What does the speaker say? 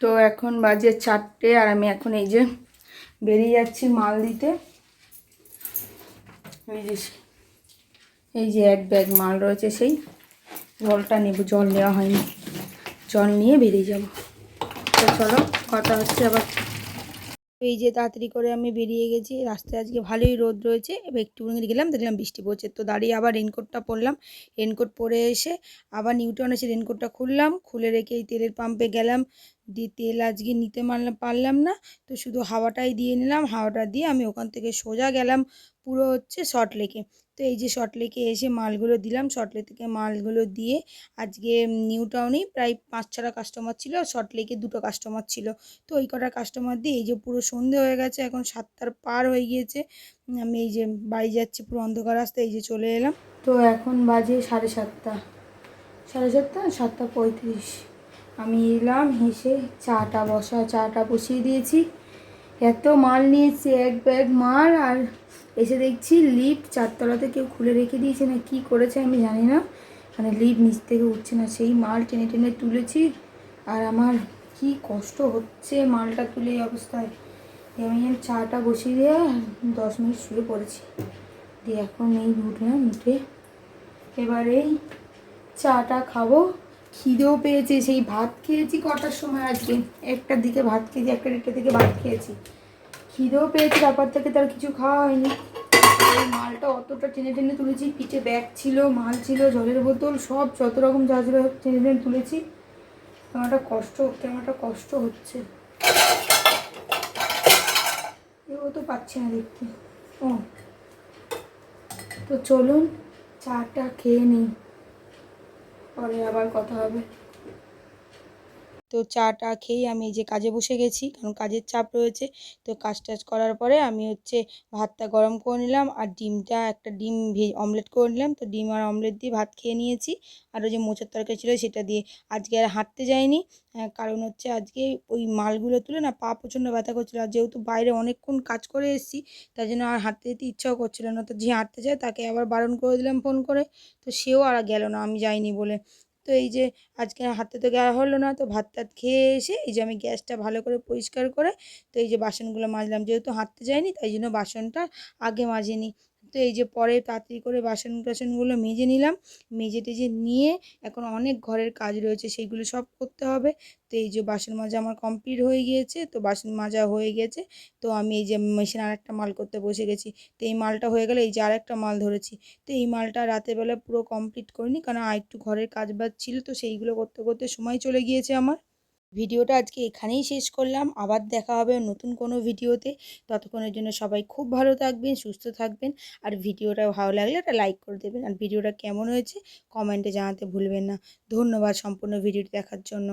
তো এখন বাজে চারটে আর আমি এখন এই যে বেরিয়ে যাচ্ছি মাল দিতে। এই যে এই যে এক ব্যাগ মাল রয়েছে সেই। জলটা নেব, জল নেওয়া হয়নি। জল নিয়ে বেরিয়ে যাব। তো চলো, কথা হচ্ছে আবার। এই যে তাড়াতাড়ি করে আমি বেরিয়ে গেছি। রাস্তায় আজকে ভালোই রোদ রয়েছে। এবার একটুখানি গেলাম, দেখলাম বৃষ্টি পড়ছে। তো দাঁড়িয়ে আবার রেনকোটটা পরলাম। রেনকোট পরে এসে আবার নিউটন এসে রেনকোটটা খুললাম। খুলে রেখে এই তেলের পাম্পে গেলাম। দিয়ে তেল আজকে নিতে পারলাম না। তো শুধু হাওয়াটাই দিয়ে নিলাম। হাওয়াটা দিয়ে আমি ওখান থেকে সোজা গেলাম পুরো হচ্ছে শর্ট লেকে তো এই যে শর্ট লেকে এসে মালগুলো দিলাম। শর্ট লেক থেকে মালগুলো দিয়ে আজকে নিউ টাউনেই প্রায় পাঁচ ছটা কাস্টমার ছিল। শর্ট লেকে দুটো কাস্টমার ছিল। তো ওই কটা কাস্টমার দিয়ে এই যে পুরো সন্ধে হয়ে গেছে। এখন সাতটার পার হয়ে গিয়েছে। আমি এই যে বাড়ি যাচ্ছি পুরো অন্ধকার রাস্তায়, এই যে চলে এলাম। তো এখন বাজে সাড়ে সাতটা। সাড়ে সাতটা সাতটা পঁয়ত্রিশ। আমি এলাম, হেসে চাটা বসা, চাটা বসিয়ে দিয়েছি। এত মাল নিয়েছি, এক ব্যাগ মাল, আর এসে দেখছি লিফট চারতলাতে কেউ খুলে রেখে দিয়েছে না কি করেছে আমি জানি না। মানে লিফট নিচ থেকে উঠছে না, সেই মাল টেনে টেনে তুলেছি। আর আমার কি কষ্ট হচ্ছে মালটা তুলে এই অবস্থায়। দিয়ে আমি চাটা বসিয়ে দিয়ে দশ মিনিট শুয়ে পড়েছি। দিয়ে এখন এই উঠলাম উঠে এবার চাটা খাব। খিদেও পেয়েছে, সেই ভাত খেয়েছি কটার সময় আজকে? একটার দিকে ভাত খেয়েছি, একটা দেড়টার দিকে ভাত খেয়েছি। খিদেও পেয়েছি, তারপর থেকে তার কিছু খাওয়া হয়নি। এই মালটা অতটা টেনে টেনে তুলেছি, পিঠে ব্যাগ ছিল, মাল ছিল, জলের বোতল, সব যত রকম যা ছিল টেনে টেনে তুলেছি। আমার একটা কষ্ট আমার একটা কষ্ট হচ্ছে। এও তো পাচ্ছি না দেখতে। ও। তো চলুন চাটা খেয়ে নিই। পরে আবার কথা হবে। তো চাটা খেয়েই আমি এই যে কাজে বসে গেছি, কারণ কাজের চাপ রয়েছে। তো কাজ টাজ করার পরে আমি হচ্ছে ভাতটা গরম করে নিলাম আর ডিমটা একটা ডিম অমলেট করে নিলাম। তো ডিম আর অমলেট দিয়ে ভাত খেয়ে নিয়েছি। আর ওই যে মোচার তরকারি ছিল সেটা দিয়ে আজকে আর হাঁটতে যাইনি। কারণ হচ্ছে আজকে ওই মালগুলো তুলে না পা প্রচণ্ড ব্যথা করছিল। আর যেহেতু বাইরে অনেকক্ষণ কাজ করে এসেছি, তাই জন্য আর হাঁটতে যেতে ইচ্ছাও করছিল না। তো যে হাঁটতে যায় তাকে আবার বারণ করে দিলাম ফোন করে। তো সেও আর গেল না, আমি যাইনি বলে। তো এই যে আজকে হাতে তো গা হলো না, তো ভাত টাত খেয়ে এসে এই যে আমি গ্যাসটা ভালো করে পরিষ্কার করে, তো এই যে বাসনগুলো মাজলাম, যেহেতু হাঁটতে যাইনি, তাই জন্য বাসনটা আগে মাজিনি তো এই যে পরে তাড়াতাড়ি করে বাসন টাসনগুলো মেজে নিলাম। মেজে টেজে নিয়ে এখন অনেক ঘরের কাজ রয়েছে, সেইগুলো সব করতে হবে। তো এই যে বাসন মাজা আমার কমপ্লিট হয়ে গিয়েছে, তো বাসন মাজা হয়ে গেছে। তো আমি এই যে মেশিন আর একটা মাল করতে বসে গেছি। তো এই মালটা হয়ে গেলে এই যে আর একটা মাল ধরেছি। তো এই মালটা রাতের বেলা পুরো কমপ্লিট করিনি, কারণ আর একটু ঘরের কাজ বাজ ছিল, তো সেইগুলো করতে করতে সময় চলে গিয়েছে আমার। ভিডিওটা আজকে এখানেই শেষ করলাম। আবার দেখা হবে নতুন কোনো ভিডিওতে। ততক্ষণের জন্য সবাই খুব ভালো থাকবেন, সুস্থ থাকবেন। আর ভিডিওটা ভালো লাগলে একটা লাইক করে দেবেন। আর ভিডিওটা কেমন হয়েছে কমেন্টে জানাতে ভুলবেন না। ধন্যবাদ সম্পূর্ণ ভিডিওটি দেখার জন্য।